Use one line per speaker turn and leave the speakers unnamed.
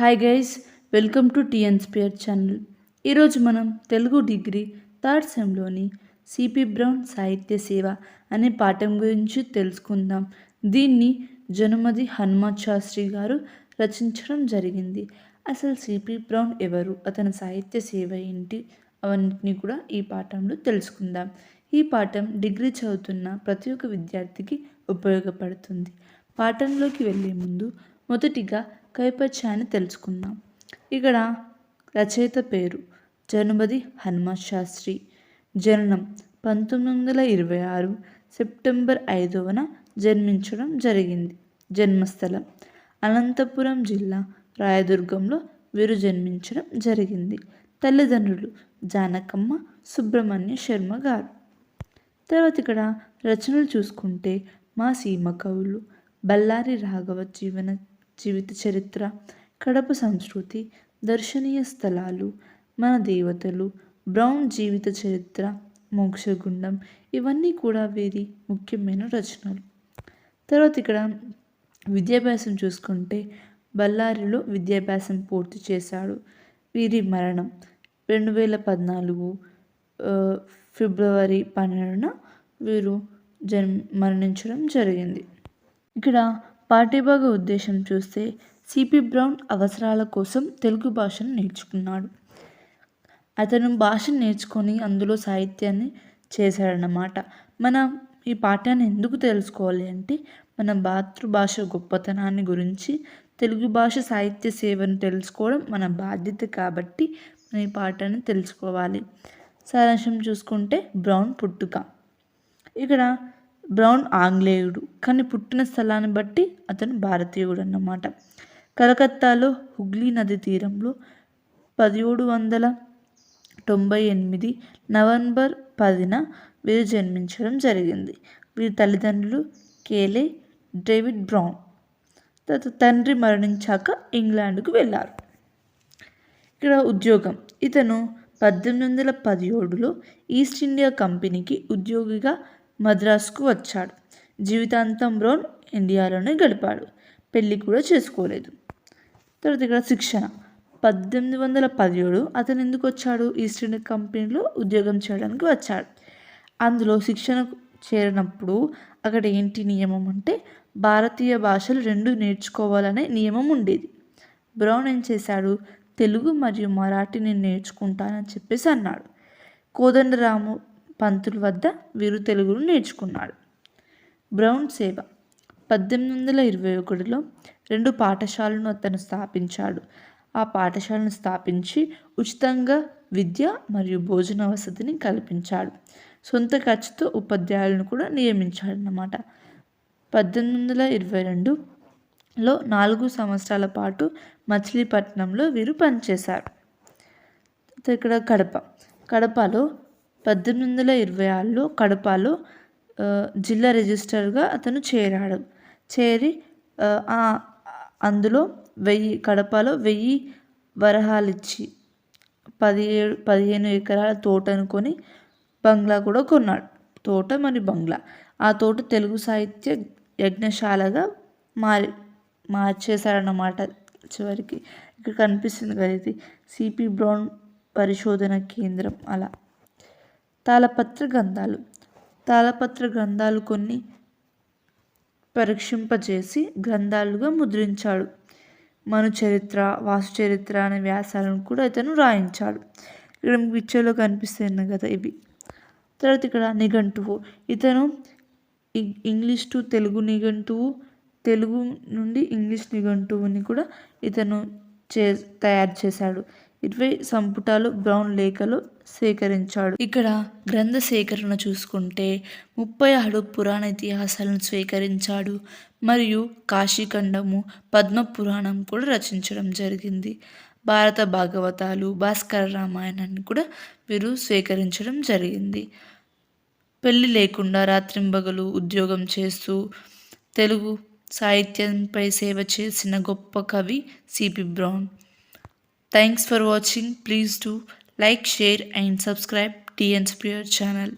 Hi guys welcome to టీఎన్స్పియర్ channel ఈరోజు మనం తెలుగు డిగ్రీ థర్డ్ సెమ్లోని సిపి బ్రౌన్ సాహిత్య సేవ అనే పాఠం గురించి తెలుసుకుందాం. దీన్ని జనుమది హనుమత్ శాస్త్రి గారు రచించడం జరిగింది. అసలు సిపి బ్రౌన్ ఎవరు? అతని సాహిత్య సేవ ఏంటి? అవన్నిటిని కూడా ఈ పాఠంలో తెలుసుకుందాం. ఈ పాఠం డిగ్రీ చదువుతున్న ప్రతి ఒక్క విద్యార్థికి ఉపయోగపడుతుంది. పాఠంలోకి వెళ్ళే ముందు మొదటిగా కవిపత్యాన్ని తెలుసుకుందాం. ఇక్కడ రచయిత పేరు జనుమది హనుమత్ శాస్త్రి. జననం పంతొమ్మిది వందల ఇరవై ఆరు సెప్టెంబర్ ఐదవన జన్మించడం జరిగింది. జన్మస్థలం అనంతపురం జిల్లా రాయదుర్గంలో వీరు జన్మించడం జరిగింది. తల్లిదండ్రులు జానకమ్మ సుబ్రహ్మణ్య శర్మ గారు. తర్వాత ఇక్కడ రచనలు చూసుకుంటే మా సీమ కవులు బళ్ళారి రాఘవ జీవన జీవిత చరిత్ర కడప సంస్కృతి దర్శనీయ స్థలాలు మన దేవతలు బ్రౌన్ జీవిత చరిత్ర మోక్షగుండం ఇవన్నీ కూడా వీరి ముఖ్యమైన రచనలు. తర్వాత ఇక్కడ విద్యాభ్యాసం చూసుకుంటే బళ్ళారిలో విద్యాభ్యాసం పూర్తి చేశాడు వీరి మరణం రెండు వేల పద్నాలుగు ఫిబ్రవరి పన్నెండున వీరు జన్మ మరణించడం జరిగింది. ఇక్కడ పాఠ్యభాగ ఉద్దేశం చూస్తే సిపి బ్రౌన్ అవసరాల కోసం తెలుగు భాషను నేర్చుకున్నాడు. అతను భాషను నేర్చుకొని అందులో సాహిత్యాన్ని చేశాడనమాట మన ఈ పాఠాన్ని ఎందుకు తెలుసుకోవాలి అంటే మన మాతృభాష గొప్పతనాన్ని గురించి తెలుగు భాష సాహిత్య సేవను తెలుసుకోవడం మన బాధ్యత కాబట్టి మన ఈ పాఠాన్ని తెలుసుకోవాలి. సారాంశం చూసుకుంటే బ్రౌన్ పుట్టుక. ఇక్కడ బ్రౌన్ ఆంగ్లేయుడు. కానీ పుట్టిన స్థలాన్ని బట్టి అతను భారతీయుడు అన్నమాట. కలకత్తాలో హుగ్లీ నది తీరంలో పదిహేడు వందల తొంభై ఎనిమిది నవంబర్ పదిన వీరు జన్మించడం జరిగింది. వీరి తల్లిదండ్రులు కేలే డేవిడ్ బ్రౌన్. తర్వాత తండ్రి మరణించాక ఇంగ్లాండ్కు వెళ్ళారు ఇక్కడ ఉద్యోగం. ఇతను పద్దెనిమిది వందల పదిహేడులో ఈస్ట్ ఇండియా కంపెనీకి ఉద్యోగిగా మద్రాసుకు వచ్చాడు. జీవితాంతం బ్రౌన్ ఇండియాలోనే గడిపాడు. పెళ్ళి కూడా చేసుకోలేదు. తర్వాత ఇక్కడ శిక్షణ. పద్దెనిమిది వందల పదిహేడు అతను ఎందుకు వచ్చాడు? ఈస్ట్ ఇండియా కంపెనీలో ఉద్యోగం చేయడానికి వచ్చాడు. అందులో శిక్షణ చేరినప్పుడు అక్కడ ఏంటి నియమం అంటే భారతీయ భాషలు రెండు నేర్చుకోవాలనే నియమం ఉండేది. బ్రౌన్ ఏం చేశాడు? తెలుగు మరియు మరాఠీని నేర్చుకుంటానని చెప్పేసి అన్నాడు. కోదండరాము పంతుల వద్ద వీరు తెలుగును నేర్చుకున్నాడు. బ్రౌన్ సేవ. పద్దెనిమిది వందల ఇరవై ఒకటిలో రెండు పాఠశాలను అతను స్థాపించాడు. ఆ పాఠశాలను స్థాపించి ఉచితంగా విద్య మరియు భోజన వసతిని కల్పించాడు. సొంత ఖర్చుతో ఉపాధ్యాయులను కూడా నియమించాడన్నమాట. పద్దెనిమిది వందల ఇరవై రెండులో నాలుగు సంవత్సరాల పాటు మచిలీపట్నంలో వీరు పనిచేశారు. ఇక్కడ కడప. కడపలో పద్దెనిమిది వందల ఇరవై ఆరులో కడపలో జిల్లా రిజిస్టర్గా అతను చేరాడు. చేరి అందులో వెయ్యి కడపలో వెయ్యి వరహాలు ఇచ్చి పదిహేడు పదిహేను ఎకరాల తోటను కొని బంగ్లా కూడా కొన్నాడు. తోట మరియు బంగ్లా. ఆ తోట తెలుగు సాహిత్య యజ్ఞశాలగా మారి మార్చేశాడన్నమాట చివరికి. ఇక్కడ కనిపిస్తుంది కదా ఇది. సిపి బ్రౌన్ పరిశోధన కేంద్రం. అలా. తాళపత్ర గ్రంథాలు. తాళపత్ర గ్రంథాలు కొన్ని పరీక్షింపజేసి గ్రంథాలుగా ముద్రించాడు. మను చరిత్ర వాసు చరిత్ర అనే వ్యాసాలను కూడా ఇతను రాయించాడు. ఇక్కడ పిక్చర్లో కనిపిస్తున్నాయి కదా ఇవి. తర్వాత ఇక్కడ నిఘంటువు. ఇతను ఇంగ్లీష్ టు తెలుగు నిఘంటువు తెలుగు నుండి ఇంగ్లీష్ నిఘంటువుని కూడా ఇతను చే తయారు చేశాడు. ఇరవై సంపుటాలు బ్రౌన్ లేఖలు సేకరించాడు. ఇక్కడ గ్రంథ సేకరణ చూసుకుంటే ముప్పై ఆడు పురాణ ఇతిహాసాలను స్వీకరించాడు మరియు కాశీఖండము పద్మ పురాణం కూడా రచించడం జరిగింది. భారత భాగవతాలు భాస్కర రామాయణాన్ని కూడా వీరు స్వీకరించడం జరిగింది. పెళ్ళి లేకుండా రాత్రింబగలు ఉద్యోగం చేస్తూ తెలుగు సాహిత్యంపై సేవ చేసిన గొప్ప కవి CP Brown thanks for watching please to like share and subscribe టిఎన్స్ ప్యూర్ ఛానల్